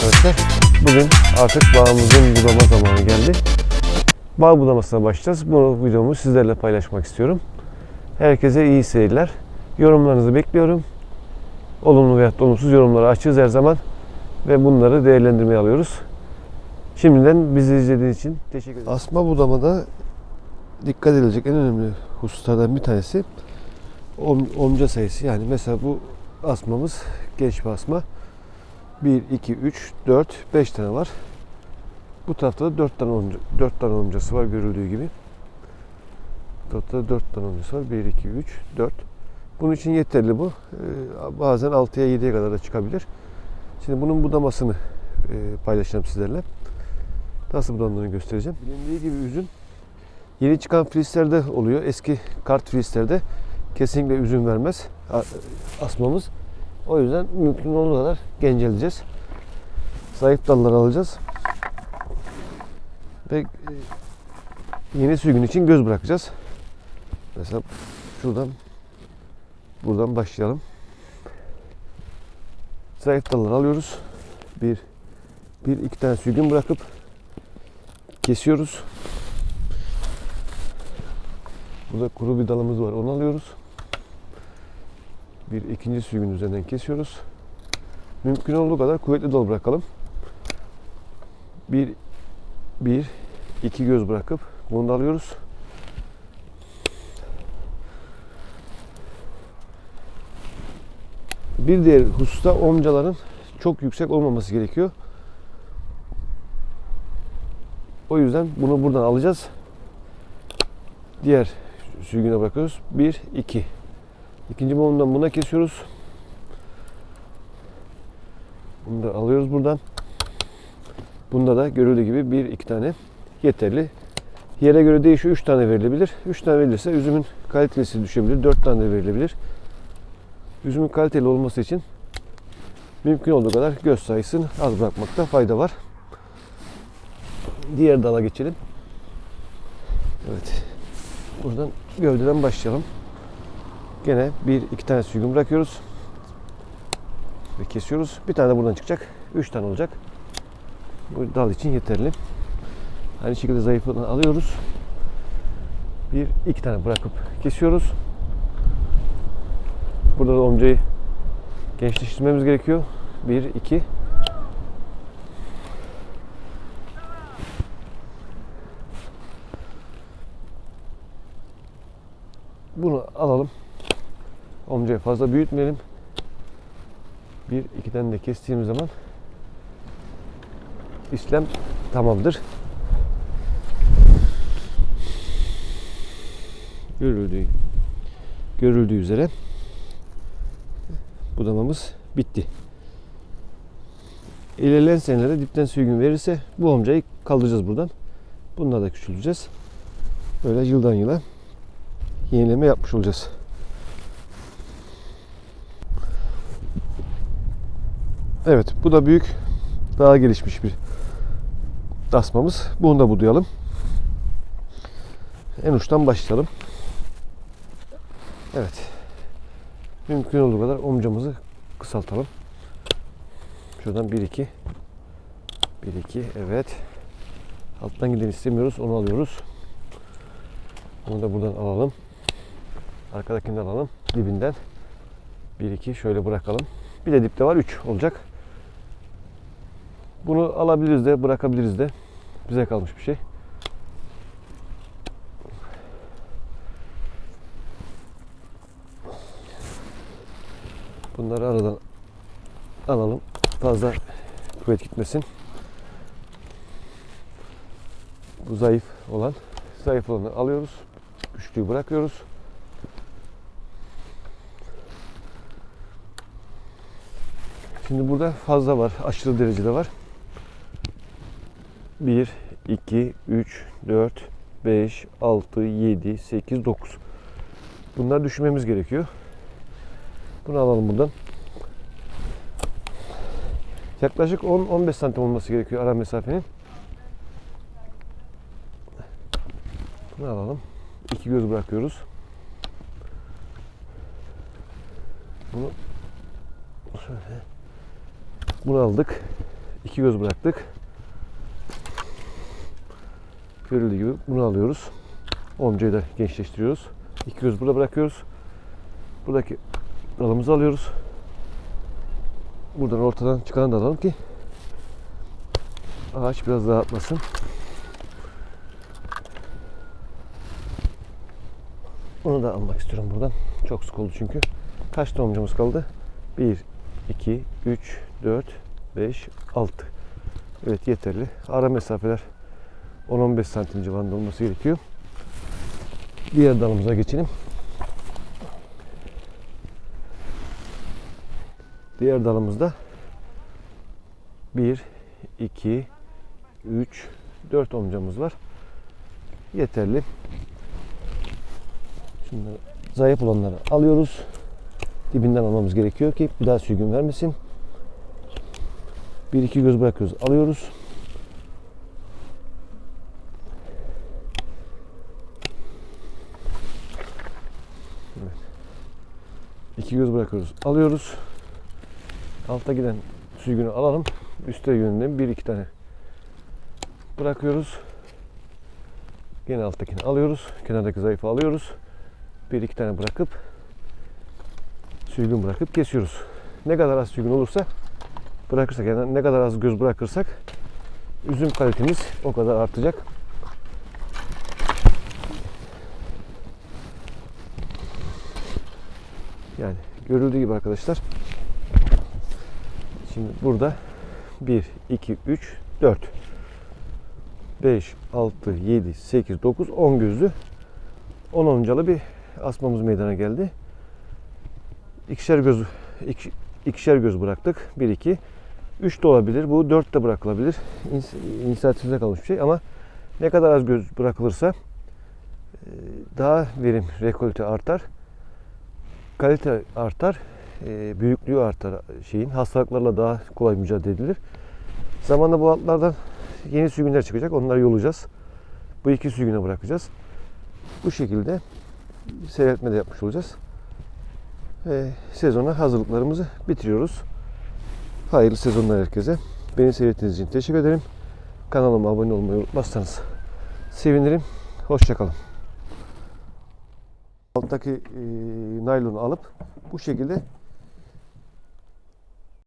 arkadaşlar. Bugün artık bağımızın budama zamanı geldi. Bağ budamasına başlayacağız. Bu videomu sizlerle paylaşmak istiyorum. Herkese iyi seyirler. Yorumlarınızı bekliyorum. Olumlu veya olumsuz yorumları açığız her zaman. Ve bunları değerlendirmeye alıyoruz. Şimdiden bizi izlediğiniz için teşekkür ederim. Asma budamada dikkat edilecek en önemli hususlardan bir tanesi om- omca sayısı. Yani mesela bu asmamız genç bir asma. 1, 2, 3, 4, 5 tane var. Bu tarafta da 4 tane omca, 4 tane omcası var görüldüğü gibi. Bu tarafta da 4 tane omcası var. 1, 2, 3, 4. Bunun için yeterli bu. Ee, bazen 6'ya 7'ye kadar da çıkabilir. Şimdi bunun budamasını e, paylaşacağım sizlerle. Nasıl budandığını göstereceğim. Bilindiği gibi üzüm yeni çıkan frislerde oluyor. Eski kart frislerde kesinlikle üzüm vermez asmamız. O yüzden mümkün olduğu kadar genceleyeceğiz. Zayıf dalları alacağız. Ve e, yeni sürgün için göz bırakacağız. Mesela şuradan buradan başlayalım. Zayıf dalları alıyoruz. Bir, bir iki tane sürgün bırakıp kesiyoruz. Burada kuru bir dalımız var. Onu alıyoruz. Bir ikinci sürgün üzerinden kesiyoruz. Mümkün olduğu kadar kuvvetli dal bırakalım. Bir, bir, iki göz bırakıp bunu da alıyoruz. Bir diğer hususta omcaların çok yüksek olmaması gerekiyor. O yüzden bunu buradan alacağız. Diğer sürgüne bırakıyoruz. Bir, iki. İkinci mumdan buna kesiyoruz. Bunu da alıyoruz buradan. Bunda da görüldüğü gibi bir iki tane yeterli. Yere göre değişiyor. Üç tane verilebilir. Üç tane verilirse üzümün kalitesi düşebilir. Dört tane verilebilir. Üzümün kaliteli olması için mümkün olduğu kadar göz sayısını az bırakmakta fayda var. Diğer dala geçelim. Evet. Buradan gövdeden başlayalım. Gene bir iki tane sürgün bırakıyoruz. Ve kesiyoruz. Bir tane de buradan çıkacak. Üç tane olacak. Bu dal için yeterli. Aynı şekilde zayıflığını alıyoruz. Bir iki tane bırakıp kesiyoruz. Burada da omcayı gençleştirmemiz gerekiyor. Bir, iki. Bunu alalım. Omcayı fazla büyütmeyelim. Bir, iki tane de kestiğimiz zaman işlem tamamdır. Görüldüğü, görüldüğü üzere budamamız bitti. İlerleyen senelerde dipten sürgün verirse bu omcayı kaldıracağız buradan. Bununla da küçülteceğiz. Böyle yıldan yıla yenileme yapmış olacağız. Evet bu da büyük daha gelişmiş bir dasmamız. Bunu da budayalım. En uçtan başlayalım. Evet. Mümkün olduğu kadar omcamızı kısaltalım. Şuradan 1 2 1 2 evet. Alttan giden istemiyoruz. Onu alıyoruz. Onu da buradan alalım. Arkadakinden alalım. Dibinden. 1 2 şöyle bırakalım. Bir de dipte var 3 olacak. Bunu alabiliriz de bırakabiliriz de. Bize kalmış bir şey. Bunları aradan alalım. Fazla kuvvet gitmesin. Bu zayıf olan. Zayıf olanı alıyoruz. Güçlüyü bırakıyoruz. Şimdi burada fazla var. Aşırı derecede var. 1, 2, 3, 4, 5, 6, 7, 8, 9. Bunları düşürmemiz gerekiyor. Bunu alalım buradan. Yaklaşık 10-15 santim olması gerekiyor ara mesafenin. Bunu alalım. İki göz bırakıyoruz. Bunu şöyle bunu aldık. iki göz bıraktık. Görüldüğü gibi bunu alıyoruz. Omcayı da gençleştiriyoruz. İki göz burada bırakıyoruz. Buradaki dalımızı alıyoruz. Buradan ortadan çıkanı da alalım ki ağaç biraz daha atmasın. Onu da almak istiyorum buradan. Çok sık oldu çünkü. Kaç omcamız kaldı? 1, 2, 3, 4, 5, 6. Evet yeterli. Ara mesafeler 10-15 santim civarında olması gerekiyor. Diğer dalımıza geçelim. Diğer dalımızda 1, 2, 3, 4 omcamız var. Yeterli. Şimdi zayıf olanları alıyoruz. Dibinden almamız gerekiyor ki bir daha sürgün vermesin. Bir iki göz bırakıyoruz. Alıyoruz. 2 göz bırakıyoruz. Alıyoruz. Altta giden sürgünü alalım. Üste yönünden bir iki tane bırakıyoruz. Yine alttakini alıyoruz. Kenardaki zayıfı alıyoruz. Bir iki tane bırakıp sürgün bırakıp kesiyoruz. Ne kadar az sürgün olursa bırakırsak yani ne kadar az göz bırakırsak üzüm kalitemiz o kadar artacak. Yani görüldüğü gibi arkadaşlar. Şimdi burada 1, 2, 3, 4, 5, 6, 7, 8, 9, 10 gözlü 10 oncalı bir asmamız meydana geldi. İkişer göz iki, ikişer göz bıraktık. 1 2 3 de olabilir. Bu 4 de bırakılabilir. İnisiyatifimize kalmış bir şey ama ne kadar az göz bırakılırsa e, daha verim, rekolte artar. Kalite artar. e, Büyüklüğü artar şeyin. Hastalıklarla daha kolay mücadele edilir. Zamanla bu altlardan yeni sürgünler çıkacak. Onları yolacağız. Bu iki sürgüne bırakacağız. Bu şekilde seyretme de yapmış olacağız. Ve sezona hazırlıklarımızı bitiriyoruz. Hayırlı sezonlar herkese. Beni seyrettiğiniz için teşekkür ederim. Kanalıma abone olmayı unutmazsanız sevinirim. Hoşçakalın. Alttaki e, naylonu alıp bu şekilde